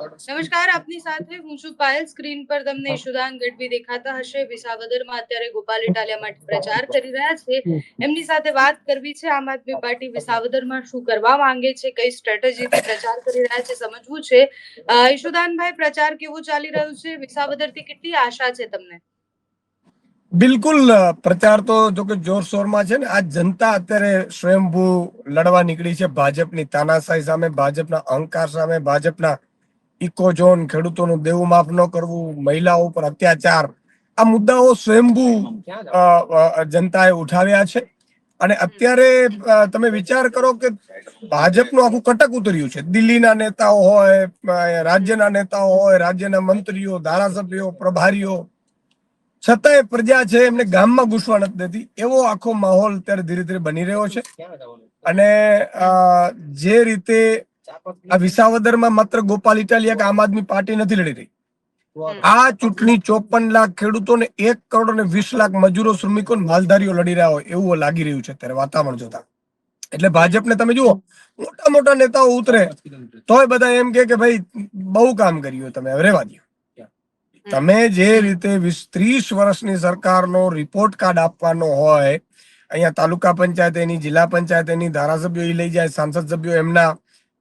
નમસ્કાર આપની સાથે હું છું પાયલ. સ્ક્રીન પર તમને ઈશુદાન ગઢવી દેખાતા હશે. વિસાવદરમાં અત્યારે ગોપાલ ઇટાલિયા માટે પ્રચાર કરી રહ્યા છે. એમની સાથે વાત કરવી છે. આમ આદમી પાર્ટી વિસાવદરમાં શું કરવા માંગે છે કઈ સ્ટ્રેટેજીથી પ્રચાર કરી રહ્યા છે સમજવું છે. ઈશુદાનભાઈ પ્રચાર કેવો ચાલી રહ્યો છે? વિસાવદરથી કેટલી આશા છે તમને? બિલકુલ પ્રચાર તો જો કે જોરશોરમાં છે ને. આ જનતા અત્યારે સ્વયંભૂ લડવા નીકળી છે. ભાજપની તાનાશાહી સામે ભાજપના અહંકાર સામે ભાજપના ઇકો ઝોન ખેડૂતોનું દેવું માફ ન કરવું, મહિલાઓ પર અત્યાચાર. આ મુદ્દાઓ સ્વયંભૂ જનતાએ ઉઠાવ્યા છે. અને અત્યારે તમે વિચાર કરો કે ભાજપનું આખું કટક ઉતર્યું છે. દિલ્હીના નેતાઓ હોય રાજ્યના નેતાઓ હોય, રાજ્યના મંત્રીઓ, ધારાસભ્યો, પ્રભારીઓ. છતાંય પ્રજા છે, એમને ગામમાં ઘૂસવા નથી દેતી. એવો આખો માહોલ અત્યારે ધીરે ધીરે બની રહ્યો છે. અને જે રીતે આ વિસાવદરમાં માત્ર ગોપાલ ઇટાલિયા કે આમ આદમી પાર્ટી નથી લડી રહી. આ ચૂંટણી ચોપન લાખ ખેડૂતોને એક કરોડ અને વીસ લાખ મજૂરો શ્રમિકો માલધારીઓ લડી રહ્યા હોય એવું લાગી રહ્યું છે અત્યારે વાતાવરણ જોતા. એટલે ભાજપને તમે જુઓ મોટા મોટા નેતાઓ ઉતરે તોય બધા એમ કે કે ભાઈ બહુ કામ કર્યું તમે હવે રહેવા દો તમે જે રીતે વીસ ત્રીસ વર્ષની સરકારનો રિપોર્ટ કાર્ડ આપવાનો હોય અહીંયા તાલુકા પંચાયત એની જિલ્લા પંચાયત એની ધારાસભ્યો લઈ જાય સાંસદ સભ્યો એમના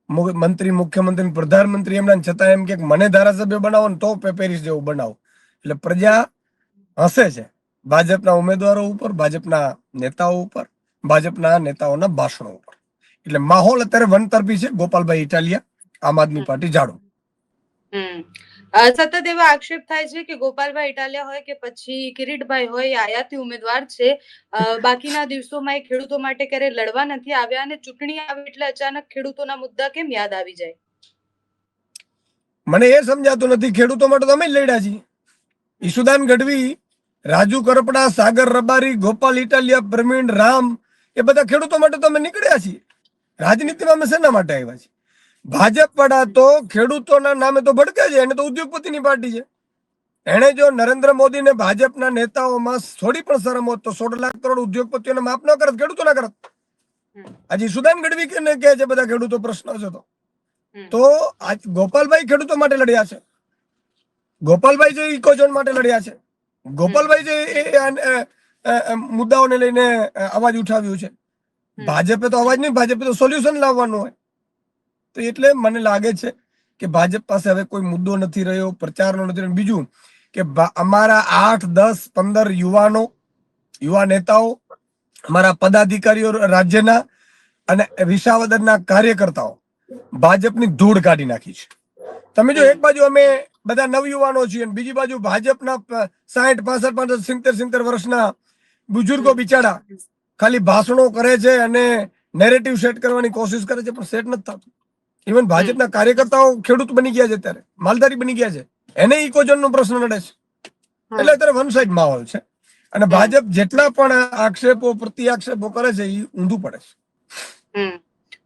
મંત્રી મુખ્યમંત્રી પ્રધાનમંત્રી એમના છતાં એમ કે મને ધારાસભ્ય બનાવો ને તો પેરિસ જેવું બનાવો. એટલે પ્રજા હસે છે. ભાજપના ઉમેદવારો ઉપર ભાજપના નેતાઓ ઉપર ભાજપના નેતાઓના ભાષણો ઉપર. એટલે માહોલ અત્યારે વનતરફી છે. ગોપાલભાઈ ઇટાલિયા આમ આદમી પાર્ટી જાડો. સતત એવા આક્ષેપ થાય છે કે ગોપાલભાઈ ઇટાલિયા હોય કે પછી કિરીટભાઈ હોય આયાતી ઉમેદવાર છે. બાકીના દિવસોમાં એ ખેડૂતો માટે ક્યારે લડવા નથી આવ્યા અને ચૂંટણી આવે એટલે અચાનક ખેડૂતોના મુદ્દા કેમ યાદ આવી જાય? મને એ સમજાતું નથી, ખેડૂતો માટે તમે જ લડ્યા છીએ. ઈશુદાન ગઢવી, રાજુ કરપડા, સાગર રબારી, ગોપાલ ઇટાલિયા, પ્રવીણ રામ, એ બધા ખેડૂતો માટે તમે નીકળ્યા છીએ. રાજનીતિમાં અમે શેના માટે આવ્યા છીએ? ભાજપ વડા તો ખેડૂતોના નામે તો ભડકે છે એને તો ઉદ્યોગપતિની પાર્ટી છે. એણે જો નરેન્દ્ર મોદી ને ભાજપના નેતાઓમાં થોડી પણ શરમ હોત તો સોળ લાખ કરોડ ઉદ્યોગપતિઓને માફ ન કરત ખેડૂતો ના કરત. હજી સુદાન ગઢવી કે કહે છે બધા ખેડૂતો પ્રશ્ન છે તો. તો આજ ગોપાલભાઈ ખેડૂતો માટે લડ્યા છે. ગોપાલભાઈ જે ઇકોઝોન માટે લડ્યા છે. ગોપાલભાઈ જે મુદ્દાઓને લઈને અવાજ ઉઠાવ્યું છે. ભાજપે તો અવાજ નહીં ભાજપે તો સોલ્યુશન લાવવાનું હોય. તો એટલે મને લાગે છે કે ભાજપ પાસે હવે કોઈ મુદ્દો નથી રહ્યો, પ્રચારનો નથી રહ્યો. બીજું કે અમારા આઠ, દસ, પંદર યુવાનો, યુવા નેતાઓ, અમારા પદાધિકારીઓ રાજ્યના અને વિસાવદરના કાર્યકર્તાઓ ભાજપની ધૂળ કાઢી નાખી છે. તમે જો એક બાજુ અમે બધા નવયુવાનો છીએ બીજી બાજુ ભાજપના સાઠ પાસઠ પાસઠ, સિત્તેર સિત્તેર વર્ષના બુજુર્ગો બિચારા ખાલી ભાષણો કરે છે અને નેરેટિવ સેટ કરવાની કોશિશ કરે છે, પણ સેટ નથી થતું. ઇવન ભાજપના કાર્યકર્તાઓ ખેડૂત બની ગયા છે અત્યારે. માલધારી બની ગયા છે. એને ઇકોઝોન નો પ્રશ્ન નડે છે. એટલે અત્યારે વન સાઈડ માહોલ છે. અને ભાજપ જેટલા પણ આક્ષેપો પ્રતિ આક્ષેપો કરે છે એ ઊંધું પડે છે.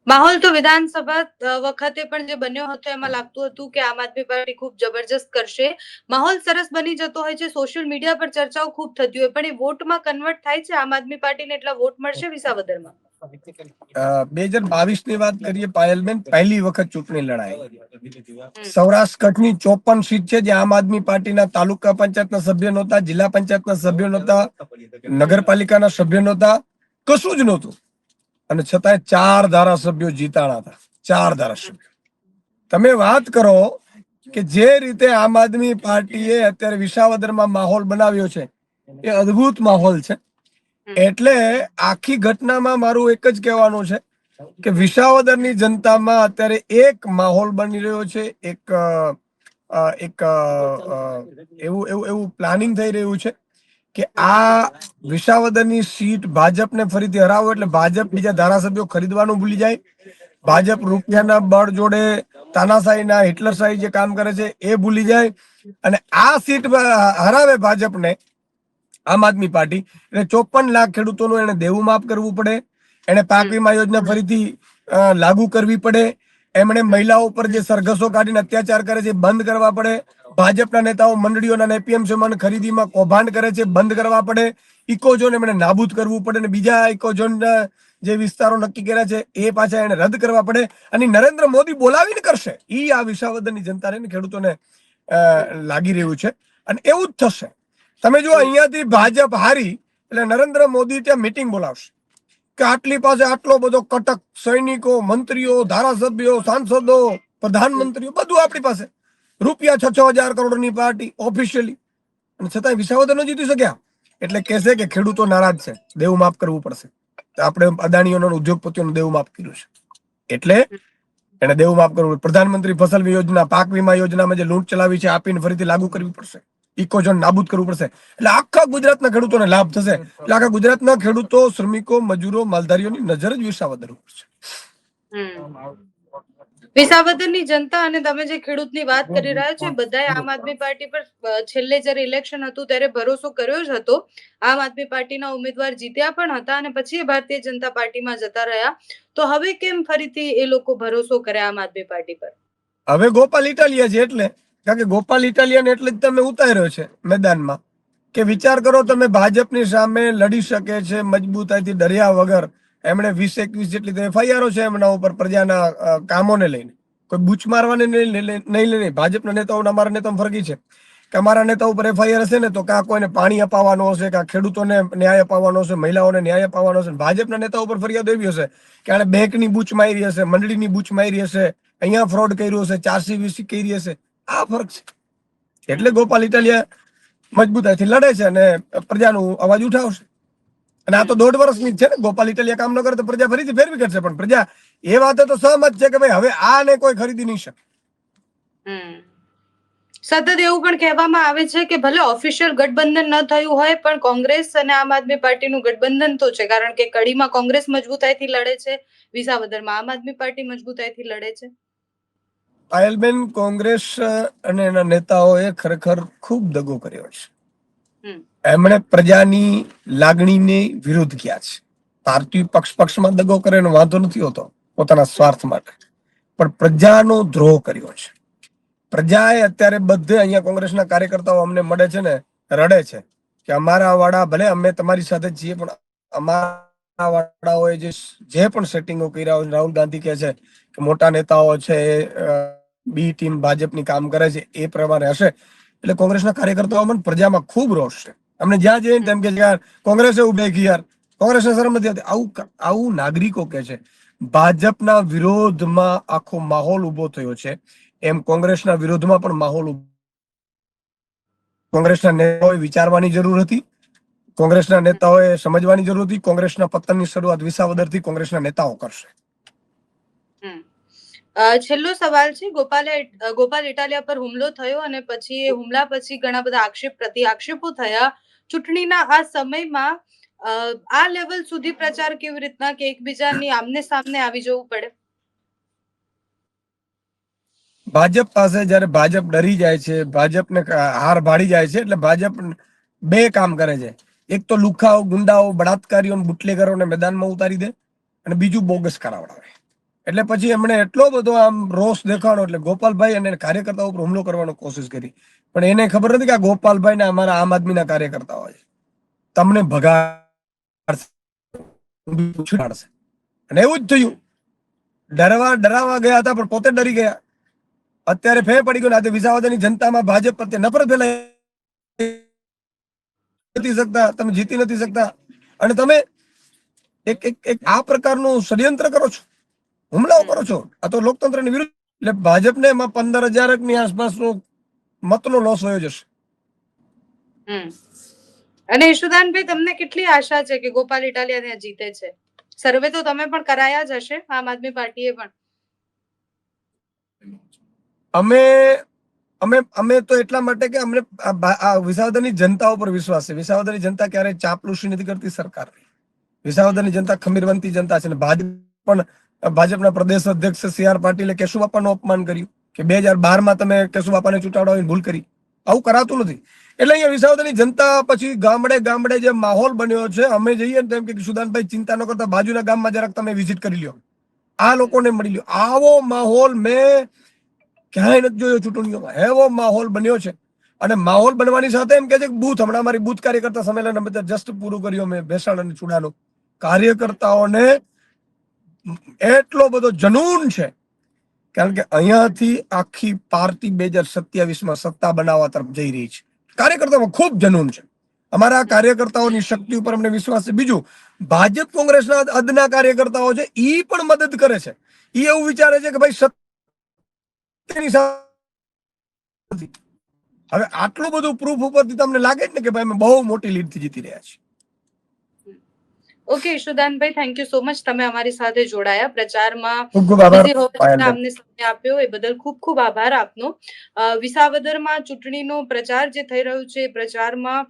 માહોલ તો વિધાનસભા વખતે પણ જે બન્યો હતો એમાં લાગતું હતું કે આમ આદમી પાર્ટી ખૂબ જબરજસ્ત કરશે. માહોલ સરસ બની જતો હોય છે. સોશિયલ મીડિયા પર ચર્ચાઓ ખૂબ થતી હોય પણ એ વોટમાં કન્વર્ટ થાય છે આમ આદમી પાર્ટીને એટલા વોટ મળશે વિસાવદરમાં? બે હજાર બાવીસની વાત કરીએ, પાયલબેન, પહેલી વખત ચૂંટણી લડાઈ. સૌરાષ્ટ્ર કચ્છની ચોપન સીટ છે, જે આમ આદમી પાર્ટીના તાલુકા પંચાયતના સભ્ય નહોતા, જિલ્લા પંચાયતના સભ્ય નહોતા, નગરપાલિકાના સભ્ય નહોતા, કશું જ નહોતું. અને છતાંય ચાર ધારાસભ્યો જીતાણા હતા. ચાર ધારાસભ્યો. તમે વાત કરો કે જે રીતે આમ આદમી પાર્ટીએ અત્યારે વિસાવદરમાં માહોલ બનાવ્યો છે, એ અદભુત માહોલ છે. એટલે આખી ઘટનામાં મારું એક જ કહેવાનું છે કે વિસાવદરની જનતામાં અત્યારે એક માહોલ બની રહ્યો છે, એક એક એવું એવું એવું પ્લાનિંગ થઈ રહ્યું છે કે આ વિસાવદરની સીટ ભાજપને ફરીથી હરાવો એટલે ભાજપ બીજા ધારાસભ્યો ખરીદવાનું ભૂલી જાય. ભાજપ રૂપિયાના બળ જોડે તાનાશાહીના હિટલરશાહી જે કામ કરે છે એ ભૂલી જાય. અને આ સીટ હરાવે ભાજપને આમ આદમી પાર્ટી. એટલે ચોપન લાખ ખેડૂતોનું એને દેવું માફ કરવું પડે. એને પાક વીમા યોજના ફરીથી લાગુ કરવી પડે. એમણે મહિલાઓ પર જે સરઘસો કાઢીને અત્યાચાર કરે છે બંધ કરવા પડે. ભાજપના નેતાઓ મંડળીઓના અને એપીએમસીમાં ખરીદીમાં કૌભાંડ કરે છે બંધ કરવા પડે. ઇકોઝોન એમણે નાબૂદ કરવું પડે અને બીજા ઇકોઝોન જે વિસ્તારો નક્કી કર્યા છે એ પાછા એને રદ કરવા પડે. અને નરેન્દ્ર મોદી બોલાવીને કરશે. એ આ વિસાવદરની જનતાને ને ખેડૂતોને અ, લાગી રહ્યું છે. અને એવું જ થશે. તમે જો અહીંયાથી ભાજપ હારી એટલે નરેન્દ્ર મોદી ત્યાં મિટિંગ બોલાવશે. કે આટલી પાસે આટલો બધો કટક સૈનિકો, મંત્રીઓ, ધારાસભ્યો, સાંસદો, પ્રધાનમંત્રીઓ, બધું આપણી પાસે. રૂપિયા છ છ હજાર કરોડની પાર્ટી ઓફિશિયલી અને છતાંય વિસાવદર ન જીતી શક્યા એટલે કહેશે કે ખેડૂતો નારાજ છે. દેવું માફ કરવું પડશે. આપણે અદાણીઓનો ઉદ્યોગપતિઓનું દેવું માફ કર્યું છે. એટલે એને દેવું માફ કરવું પ્રધાનમંત્રી ફસલ યોજના, પાક વીમા યોજનામાં જે લૂંટ ચલાવી છે, આપીને ફરીથી લાગુ કરવી પડશે. ઇકોઝોન નાબૂદ કરવું પડશે. એટલે આખા ગુજરાતના ખેડૂતોને લાભ થશે. એટલે આખા ગુજરાતના ખેડૂતો શ્રમિકો મજૂરો માલધારીઓની નજર જ વિસાવદર ઉપર છે. વિસાવદરની જનતા અને તમે જે ખેડૂતની વાત કરી રહ્યા છો બધાએ આમ આદમી પાર્ટી પર છેલ્લે જ્યારે ઇલેક્શન હતું ત્યારે ભરોસો કર્યો જ હતો. આમ આદમી પાર્ટીના ઉમેદવાર જીત્યા પણ હતા અને પછી ભારતીય જનતા પાર્ટીમાં જતા રહ્યા. તો હવે કેમ ફરીથી એ લોકો ભરોસો કરે આમ આદમી પાર્ટી પર? હવે ગોપાલ ઇટાલિયા છે એટલે. કારણ કે ગોપાલ ઇટાલિયન એટલે જ તમે ઉતાર્યો છે મેદાનમાં. કે વિચાર કરો તમે ભાજપની સામે લડી શકે છે, મજબૂતાઈથી ડર્યા વગર એમણે વીસ એકવીસ જેટલી એફઆઈઆરો છે એમના ઉપર પ્રજાના કામોને લઈને. કોઈ બૂચ મારવાને નહીં નહીં ભાજપના નેતાઓના અમારા નેતાઓ ફરકી છે. કે અમારા નેતા ઉપર એફઆઈઆર હશે ને તો કાં કોઈને પાણી અપાવવાનો હશે, કાં ખેડૂતોને ન્યાય અપાવવાનો હશે, મહિલાઓને ન્યાય અપાવવાનો હશે ભાજપના નેતાઓ ઉપર ફરિયાદ એવી હશે કે આને બેંકની બૂચ મારી હશે, મંડળીની બૂચ મારી હશે, અહીંયા ફ્રોડ કર્યું હશે ચારસી વીસી કરી હશે. આ ફરક છે. એટલે ગોપાલ ઇટાલિયા મજબૂતાઈથી લડે છે અને પ્રજાનું અવાજ ઉઠાવશે. અને આ તો દોઢ વર્ષની છે ને. ગોપાલ ઇટાલિયા કામ ન કરે તો પ્રજા ફરીથી ફેરવી કરશે પણ પ્રજા એ વાતે તો સહમત છે કે ભાઈ હવે આને કોઈ ખરીદી નહીં શકે. સતત એવું પણ કહેવામાં આવે છે કે ભલે ઓફિશિયલ ગઠબંધન ન થયું હોય, પણ કોંગ્રેસ અને આમ આદમી પાર્ટીનું ગઠબંધન તો છે. કારણ કે કડીમાં કોંગ્રેસ મજબૂતાઈથી લડે છે. વિસાવદરમાં આમ આદમી પાર્ટી મજબૂતાઈથી લડે છે. પાયલબેન કોંગ્રેસ અને એના નેતાઓએ ખરેખર ખૂબ દગો કર્યો છે. એમણે પ્રજાની લાગણીની વિરુદ્ધ ગયા છે. પાર્ટી પક્ષ પક્ષમાં દગો કરે એનો વાંધો નથી હોતો પોતાના સ્વાર્થ માટે. પણ પ્રજાનો દ્રોહ કર્યો છે. પ્રજાએ અત્યારે બધે અહીંયા કોંગ્રેસના કાર્યકર્તાઓ અમને મળે છે ને રડે છે કે અમારા વાળા ભલે અમે તમારી સાથે છીએ પણ અમારા વાળાઓએ જે જે પણ સેટિંગો કર્યા હોય રાહુલ ગાંધી કહે છે કે મોટા નેતાઓ છે બી ટીમ ભાજપની કામ કરે છે, એ પ્રમાણે હશે. એટલે કોંગ્રેસના કાર્યકર્તાઓમાં પણ પ્રજામાં ખૂબ રોષ છે. અમને જ્યાં જઈને તેમ કે યાર, કોંગ્રેસે ઉભે કી યાર. કોંગ્રેસને શરમ નથી આવતી. આવું આવું નાગરિકો કે છે. ભાજપના વિરોધમાં આખો માહોલ ઊભો થયો છે. એમ કોંગ્રેસના વિરોધમાં પણ માહોલ કોંગ્રેસના નેતાઓએ વિચારવાની જરૂર હતી. કોંગ્રેસના નેતાઓએ સમજવાની જરૂર હતી. કોંગ્રેસના પતનની શરૂઆત વિસાવદરથી કોંગ્રેસના નેતાઓ કરશે. છેલ્લો સવાલ છે, ગોપાલે ગોપાલ ઇટાલિયા પર હુમલો થયો અને પછી એ હુમલા પછી ઘણા બધા આક્ષેપ પ્રતિ આક્ષેપો થયા. ચૂંટણીના આ સમયમાં આ લેવલ સુધી પ્રચાર કેવી રીતના કે એકબીજાની આમને સામને આવી જવું પડે? ભાજપ પાસે જ્યારે ભાજપ ડરી જાય છે, ભાજપને હાર ભાડી જાય છે, એટલે ભાજપ બે કામ કરે છે. એક તો લુખાઓ, ગુંડાઓ, બળાત્કારીઓ બુટલેગરોને મેદાનમાં ઉતારી દે અને બીજું બોગસ કરાવડાવે. એટલે પછી એમણે એટલો બધો આમ રોષ દેખાડો એટલે ગોપાલભાઈ અને કાર્યકર્તાઓ ઉપર હુમલો કરવાનો કોશિશ કરી. પણ એને ખબર નથી કે આ ગોપાલભાઈ ને અમારા આમ આદમીના કાર્યકર્તા હોય તમને ભગાડશે અને એવું જ થયું. ડરવા ડરાવા ગયા હતા, પણ પોતે ડરી ગયા. અત્યારે ફેર પડી ગયો આજે વિસાવદરની જનતામાં ભાજપ પ્રત્યે નફરત ફેલાઈ નથી શકતા, તમે જીતી નથી શકતા. અને તમે એક એક આ પ્રકારનું ષડયંત્ર કરો છો. હુમલાઓ કરો છો? આ તો લોકતંત્રની વિરુદ્ધ. એટલે ભાજપને એમાં પંદર હજારની આસપાસનો મતનો લોસ થયો જશે. અને ઈશુદાનભાઈ તમને કેટલી આશા છે કે ગોપાલ ઇટાલિયા ત્યાં જીતે છે? સર્વે તો તમે પણ કરાયા જ હશે આમ આદમી પાર્ટીએ પણ. અમે અમે અમે તો એટલા માટે કે અમને વિસાવદરની જનતા ઉપર વિશ્વાસ છે. વિસાવદરની જનતા ક્યારેય ચાપલુસી નથી કરતી સરકાર વિસાવદરની જનતા ખમીરવંતી જનતા છે ને ભાજપ પણ ભાજપના પ્રદેશ અધ્યક્ષ સી આર પાટીલે કેશુબાપાનું અપમાન કર્યું કે બે હજાર બારમાં તમે કેશુબાપાને ચૂંટાડવાની ભૂલ કરી. આવું કરાતું નથી. એટલે અહીંયા વિસાવદરની જનતા પછી ગામડે ગામડે જે માહોલ બન્યો છે, અમે જઈએ ને તેમ કે સુદાનભાઈ ચિંતા ન કરતા, બાજુના ગામમાં જરાક તમે વિઝિટ કરી લ્યો. આ લોકોને મળી લ્યો. આવો માહોલ મેં ક્યાંય નથી જોયો ચૂંટણીઓમાં. એવો માહોલ બન્યો છે. અને માહોલ બનવાની સાથે એમ કે છે કે બૂથ, હમણાં મારી બૂથ કાર્યકર્તા સંમેલન અમે જસ્ટ પૂરું કર્યું, અમે ભેસાણ અને ચૂડાનું કાર્યકર્તાઓને એટલો બધો જનૂન છે. કારણ કે અહીંયાથી આખી પાર્ટી બે હજાર સત્યાવીસમાં સત્તા બનાવવા તરફ જઈ રહી છે. કાર્યકર્તાઓમાં ખૂબ જનૂન છે. અમારા કાર્યકર્તાઓની શક્તિ ઉપર અમને વિશ્વાસ છે. બીજું, ભાજપ કોંગ્રેસના અદના કાર્યકર્તાઓ છે એ પણ મદદ કરે છે. એ એવું વિચારે છે કે ભાઈ સત્યની સાથે હવે આટલું બધું પ્રૂફ ઉપરથી તમને લાગે જ ને કે ભાઈ અમે બહુ મોટી લીડથી જીતી રહ્યા છીએ. Okay ઈશુદાનભાઈ thank you so much તમે અમારી સાથે જોડાયા પ્રચારમાં અમને આપ્યો, એ બદલ ખૂબ ખૂબ આભાર આપનો. વિસાવદરમાં ચૂંટણીનો પ્રચાર જે થઈ રહ્યો છે, એ પ્રચારમાં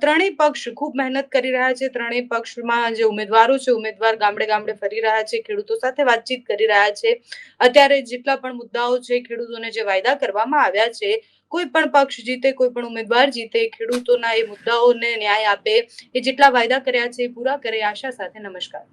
ત્રણેય પક્ષ ખૂબ મહેનત કરી રહ્યા છે. ત્રણેય પક્ષમાં જે ઉમેદવારો છે, ઉમેદવાર ગામડે ગામડે ફરી રહ્યા છે, ખેડૂતો સાથે વાતચીત કરી રહ્યા છે. અત્યારે જેટલા પણ મુદ્દાઓ છે, ખેડૂતોને જે વાયદા કરવામાં આવ્યા છે, કોઈ પણ પક્ષ જીતે, કોઈ પણ ઉમેદવાર જીતે, ખેડૂતોના એ મુદ્દાઓને ન્યાય આપે, એ જેટલા વાયદા કર્યા છે, એ પૂરા કરે આશા સાથે નમસ્કાર.